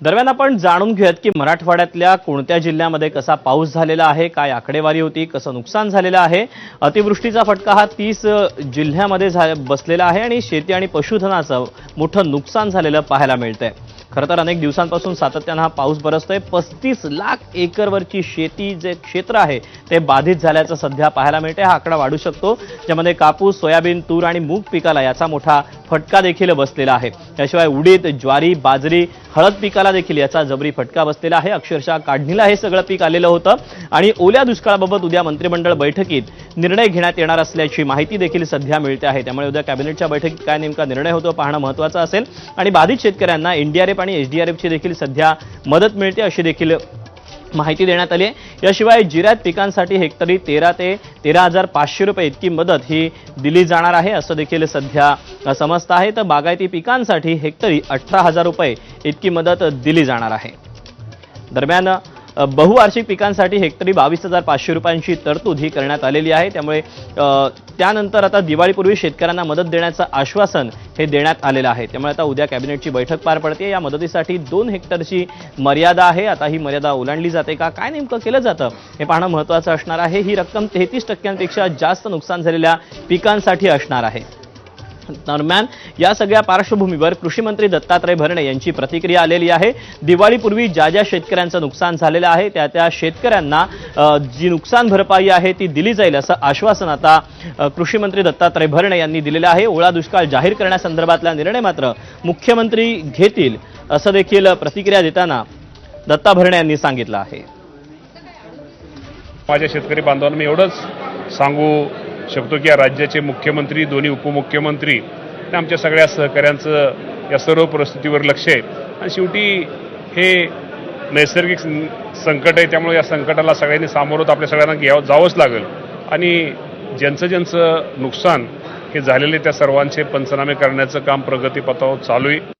दरम्यान आपण जाणून घेऊयात की मराठवाड्यातल्या कोणत्या जिल्ह्यामध्ये कसा पाऊस झालेला आहे काय आकडेवारी होती कसं नुकसान झालेलं आहे अतिवृष्टीचा फटका हा तीस जिल्ह्यामध्ये झा बसलेला आहे आणि शेती आणि पशुधनाचं मोठं नुकसान झालेलं पाहायला मिळतंय. खरं तर अनेक दिवसांपासून सातत्यानं हा पाऊस बरसतोय. पस्तीस लाख एकरवरची शेती जे क्षेत्र आहे ते बाधित झाल्याचं सध्या पाहायला मिळतंय. हा आकडा वाढू शकतो. ज्यामध्ये कापूस सोयाबीन तूर आणि मूग पिकाला याचा मोठा फटका देखील बसलेला आहे. त्याशिवाय उडीद ज्वारी बाजरी हळद पिकाला देखील याचा जबरी फटका बसलेला आहे. अक्षरशः काढणीला हे सगळं पीक आलेलं होतं आणि ओल्या दुष्काळाबाबत उद्या मंत्रिमंडळ बैठकीत निर्णय घेण्यात येणार असल्याची माहिती देखील सध्या मिळते आहे. त्यामुळे उद्या कॅबिनेटच्या बैठकीत काय नेमका निर्णय होतो पाहणं महत्त्वाचं असेल. आणि बाधित शेतकऱ्यांना एनडीआरएफ आणि एसडीआरएफची देखील सध्या मदत मिळते अशी देखील माहिती देण्यात आली आहे. याशिवाय जिऱ्यात पिकांसाठी हेक्टरी तेरा ते तेरा हजार पाचशे रुपये इतकी मदत ही दिली जाणार आहे असं देखील सध्या समजतं आहे. तर बागायती पिकांसाठी हेक्टरी अठरा हजार रुपये इतकी मदत दिली जाणार आहे. दरम्यान बहुवार्षिक पिकांसाठी हेक्टरी बावीस हजार पाचशे रुपयांची तरतूद ही करण्यात आलेली आहे. त्यामुळे त्यानंतर आता दिवाळीपूर्वी शेतकऱ्यांना मदत देण्याचं आश्वासन हे देण्यात आलेलं आहे. त्यामुळे आता उद्या कॅबिनेटची बैठक पार पडते. या मदतीसाठी दोन हेक्टरची मर्यादा आहे. आता ही मर्यादा ओलांडली जाते का? काय नेमकं केलं जातं? हे पाहणं महत्त्वाचं असणार आहे. ही रक्कम तेहतीस टक्क्यांपेक्षा जास्त नुकसान झालेल्या पिकांसाठी असणार आहे. दरम्यान या सगळ्या पार्श्वभूमीवर कृषीमंत्री दत्तात्रय भरणे यांची प्रतिक्रिया आलेली आहे. दिवाळीपूर्वी ज्या ज्या शेतकऱ्यांचं नुकसान झालेलं आहे त्या त्या शेतकऱ्यांना जी नुकसान भरपाई आहे ती दिली जाईल असं आश्वासन आता कृषीमंत्री दत्तात्रय भरणे यांनी दिलेलं आहे. ओळा दुष्काळ जाहीर करण्यासंदर्भातला निर्णय मात्र मुख्यमंत्री घेतील असं देखील प्रतिक्रिया देताना दत्ता भरणे यांनी सांगितलं आहे. माझ्या शेतकरी बांधवांना मी एवढंच सांगू शकतो की या राज्याचे मुख्यमंत्री दोन्ही उपमुख्यमंत्री आमच्या सगळ्या सहकाऱ्यांचं या सर्व परिस्थितीवर लक्ष आहे. आणि शेवटी हे नैसर्गिक संकट आहे त्यामुळे या संकटाला सगळ्यांनी सामोरं आपल्या सगळ्यांना घ्यावं जावंच लागेल. आणि ज्यांचं ज्यांचं नुकसान हे झालेले त्या सर्वांचे पंचनामे करण्याचं काम प्रगतीपथावर चालू आहे.